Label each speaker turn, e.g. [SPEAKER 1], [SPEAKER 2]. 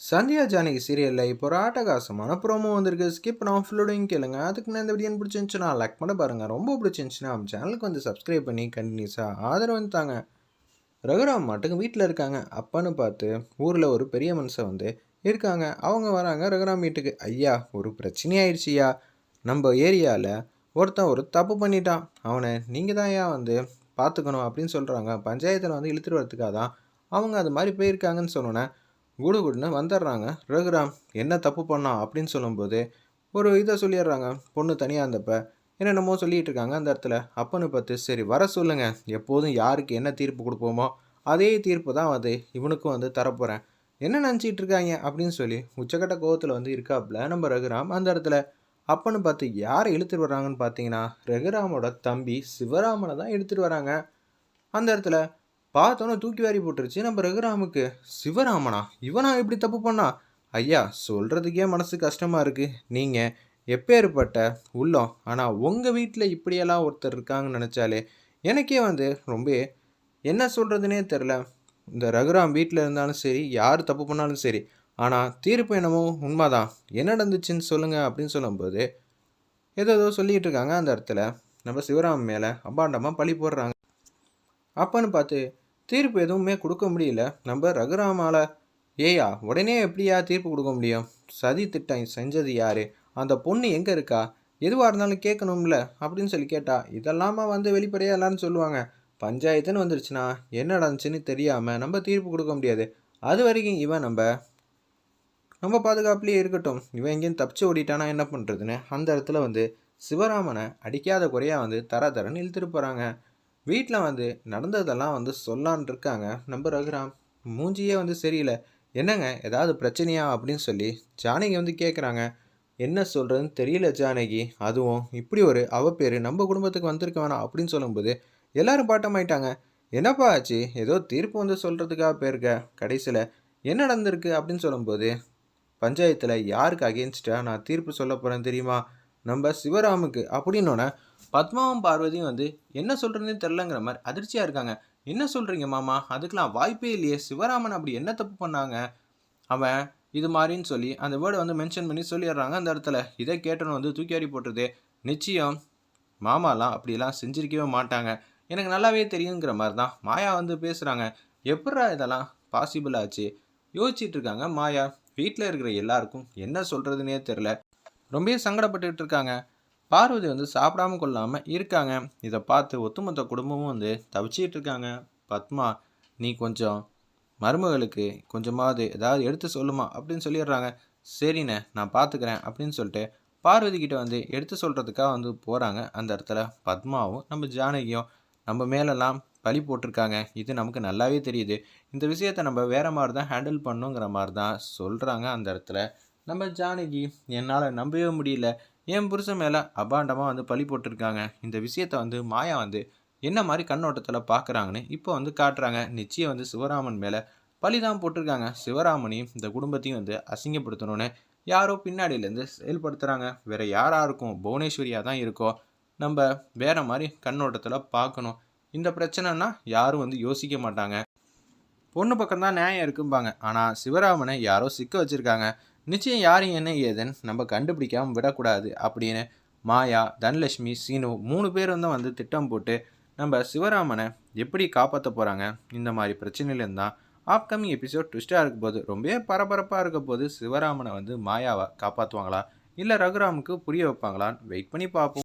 [SPEAKER 1] சந்தியா ஜானகி சீரியலில் இப்போ ஒரு ஆட்டகாசமான ப்ரோமோ வந்திருக்கு. ஸ்கிப் நான் ஃபுல்லோடையும் கேளுங்க. அதுக்கு நான் இந்த வீடியோ பிடிச்சிருந்துச்சுன்னா லைக் பண்ண பாருங்கள் ரொம்ப பிடிச்சிருந்துச்சுன்னா நம்ம சேனலுக்கு வந்து சப்ஸ்கிரைப் பண்ணி கண்டினியூஸாக ஆதரவு வந்துட்டாங்க ரகுராம் மாட்டுக்கு வீட்டில் இருக்காங்க. அப்பான்னு பார்த்து ஊரில் ஒரு பெரிய மனுஷன் வந்து இருக்காங்க. அவங்க வராங்க ரகுராம் வீட்டுக்கு. ஐயா ஒரு பிரச்சனையாயிடுச்சியா நம்ம ஏரியாவில் ஒருத்தன் ஒரு தப்பு பண்ணிட்டான். அவனை நீங்கள் தான் ஏன் வந்து பார்த்துக்கணும் அப்படின்னு சொல்கிறாங்க பஞ்சாயத்தில் வந்து இழுத்துட்டு வரதுக்காக தான் அவங்க அது மாதிரி போயிருக்காங்கன்னு சொன்னோன்னே குடுகுடுன்னு வந்துடுறாங்க. ரகுராம் என்ன தப்பு பண்ணான் அப்படின்னு சொல்லும்போது ஒரு இதை சொல்லிடுறாங்க. பொண்ணு தனியாக இருந்தப்ப என்னென்னமோ சொல்லிட்டு இருக்காங்க அந்த இடத்துல. அப்பன்னு பார்த்து சரி வர சொல்லுங்க. எப்போதும் யாருக்கு என்ன தீர்ப்பு கொடுப்போமோ அதே தீர்ப்பு தான் அது இவனுக்கும் வந்து தரப்போகிறேன் என்ன நினச்சிட்டு இருக்காங்க? அப்படின்னு சொல்லி உச்சக்கட்ட கோவத்தில் வந்து இருக்காப்புல நம்ம ரகுராம் அந்த இடத்துல. அப்பன்னு பார்த்து யாரை இழுத்துட்டு வர்றாங்கன்னு பார்த்தீங்கன்னா ரகுராமோட தம்பி சிவராமனை தான் எடுத்துகிட்டு வராங்க அந்த இடத்துல பார்த்தோன்னே தூக்கி வாரி போட்டுருச்சு. நம்ம ரகுராமுக்கு சிவராமனா? இவனா இப்படி தப்பு பண்ணா? ஐயா சொல்கிறதுக்கே மனசு கஷ்டமாக இருக்குது நீங்கள் எப்பேற்பட்ட உள்ளம் ஆனால் உங்கள் வீட்டில் இப்படியெல்லாம் ஒருத்தர் இருக்காங்கன்னு நினச்சாலே எனக்கே வந்து ரொம்ப என்ன சொல்கிறதுனே தெரில. இந்த ரகுராம் வீட்டில் இருந்தாலும் சரி யார் தப்பு பண்ணாலும் சரி ஆனால் தீர்ப்பு என்னமோ உண்மைதான். என்ன நடந்துச்சுன்னு சொல்லுங்கள் அப்படின்னு சொல்லும்போது ஏதோ ஏதோ சொல்லிகிட்டு இருக்காங்க அந்த இடத்துல. நம்ம சிவராம் மேலே அபாண்டமாக பழி போடுறாங்க. அப்பன்னு பார்த்து தீர்ப்பு எதுவுமே கொடுக்க முடியல. நம்ம ரகுராமால ஏயா உடனே எப்படியா தீர்ப்பு கொடுக்க முடியும்? சதி திட்டம் செஞ்சது யாரு? அந்த பொண்ணு எங்கே இருக்கா? எதுவாக இருந்தாலும் கேட்கணும்ல? அப்படின்னு சொல்லி கேட்டா இதெல்லாமா வந்து வெளிப்படையாக எல்லாரும் சொல்லுவாங்க. பஞ்சாயத்துன்னு வந்துருச்சுன்னா என்ன நடந்துச்சுன்னு தெரியாமல் நம்ம தீர்ப்பு கொடுக்க முடியாது. அது வரைக்கும் இவன் நம்ம நம்ம பாதுகாப்புலேயே இருக்கட்டும். இவன் எங்கேயும் தப்பிச்சு ஓடிட்டானா என்ன பண்ணுறதுன்னு அந்த இடத்துல வந்து சிவராமனை அடிக்காத குறையாக வந்து தர தரன்னு இழுத்துட்டு போகிறாங்க வீட்டில் வந்து நடந்ததெல்லாம் வந்து சொல்லான் இருக்காங்க நம்ம ரகுராம் மூஞ்சியே வந்து சரியில்லை. என்னங்க ஏதாவது பிரச்சனையா அப்படின்னு சொல்லி ஜானகி வந்து கேட்குறாங்க என்ன சொல்கிறதுன்னு தெரியல ஜானகி. அதுவும் இப்படி ஒரு அவ பேர் நம்ம குடும்பத்துக்கு வந்திருக்க வேணாம் அப்படின்னு சொல்லும்போது எல்லாரும் பாட்டமாயிட்டாங்க. என்னப்பா ஆச்சு? ஏதோ தீர்ப்பு வந்து சொல்கிறதுக்காக போயிருக்க? கடைசியில் என்ன நடந்திருக்கு அப்படின்னு சொல்லும்போது பஞ்சாயத்தில் யாருக்கு அகேன்ஸ்டாக நான் தீர்ப்பு சொல்ல போகிறேன் தெரியுமா? நம்ம சிவராமுக்கு அப்படின்னோடனே பத்மாவும் பார்வதியும் வந்து என்ன சொல்கிறதுனே தெரிலங்கிற மாதிரி அதிர்ச்சியாக இருக்காங்க. என்ன சொல்கிறீங்க மாமா? அதுக்கெலாம் வாய்ப்பே இல்லையே. சிவராமன் அப்படி என்ன தப்பு பண்ணாங்க? அவன் இது மாதிரின்னு சொல்லி அந்த வேர்டை வந்து மென்ஷன் பண்ணி சொல்லிடுறாங்க அந்த இடத்துல. இதை கேட்டணும் வந்து தூக்கி அடி போட்டுருது. நிச்சயம் மாமாலாம் அப்படிலாம் செஞ்சிருக்கவே மாட்டாங்க. எனக்கு நல்லாவே தெரியுங்கிற மாதிரி தான் மாயா வந்து பேசுகிறாங்க எப்பட்றா இதெல்லாம் பாசிபிள் ஆச்சு? யோசிச்சுட்டு இருக்காங்க மாயா. வீட்டில் இருக்கிற எல்லாருக்கும் என்ன சொல்கிறதுனே தெரில ரொம்பவே சங்கடப்பட்டுட்டு இருக்காங்க. பார்வதி வந்து சாப்பிடாம கொள்ளாமல் இருக்காங்க. இதை பார்த்து ஒத்துமொத்த குடும்பமும் வந்து தவிச்சிட்டு இருக்காங்க. பத்மா நீ கொஞ்சம் மருமகளுக்கு கொஞ்சமாவது ஏதாவது எடுத்து சொல்லுமா அப்படின்னு சொல்லிடுறாங்க. சரிண்ணே நான் பார்த்துக்கிறேன் அப்படின்னு சொல்லிட்டு பார்வதி கிட்ட வந்து எடுத்து சொல்கிறதுக்காக வந்து போகிறாங்க அந்த இடத்துல பத்மாவும் நம்ம ஜானகியும் நம்ம மேலெல்லாம் பழி போட்டிருக்காங்க. இது நமக்கு நல்லாவே தெரியுது. இந்த விஷயத்தை நம்ம வேறு மாதிரி தான் ஹேண்டில் பண்ணுங்கிற மாதிரி தான் சொல்கிறாங்க அந்த இடத்துல. நம்ம ஜானகி என்னால் நம்பவே முடியல. என் புருஷன் மேலே அபாண்டமாக வந்து பழி போட்டிருக்காங்க. இந்த விஷயத்தை வந்து மாயா வந்து என்ன மாதிரி கண்ணோட்டத்தில் பார்க்குறாங்கன்னு இப்போ வந்து காட்டுறாங்க. நிச்சயம் வந்து சிவராமன் மேலே பழி தான் போட்டிருக்காங்க. சிவராமனையும் இந்த குடும்பத்தையும் வந்து அசிங்கப்படுத்தணும்னு யாரோ பின்னாடியிலேருந்து செயல்படுத்துகிறாங்க வேற யாராக இருக்கும்? புவனேஸ்வரியாக தான் இருக்கோ நம்ம வேற மாதிரி கண்ணோட்டத்தில் பார்க்கணும் இந்த பிரச்சனைனா யாரும் வந்து யோசிக்க மாட்டாங்க. பொண்ணு பக்கம் தான் நியாயம் இருக்கும்பாங்க. ஆனால் சிவராமனை யாரோ சிக்க வச்சுருக்காங்க. நிச்சயம் யார் என்ன ஏதுன்னு நம்ம கண்டுபிடிக்காமல் விடக்கூடாது அப்படின்னு மாயா தனலட்சுமி சீனு மூணு பேர் வந்து வந்து திட்டம் போட்டு நம்ம சிவராமனை எப்படி காப்பாற்ற போகிறாங்க இந்த மாதிரி பிரச்சனையிலேருந்து தான் ஆப்கமிங் எபிசோட் ட்விஸ்ட்டாக இருக்க போது ரொம்பவே பரபரப்பாக இருக்க போது சிவராமனை வந்து மாயாவை காப்பாற்றுவாங்களா இல்லை ரகுராமுக்கு புரிய வைப்பாங்களான்னு வெயிட் பண்ணி பார்ப்போம்.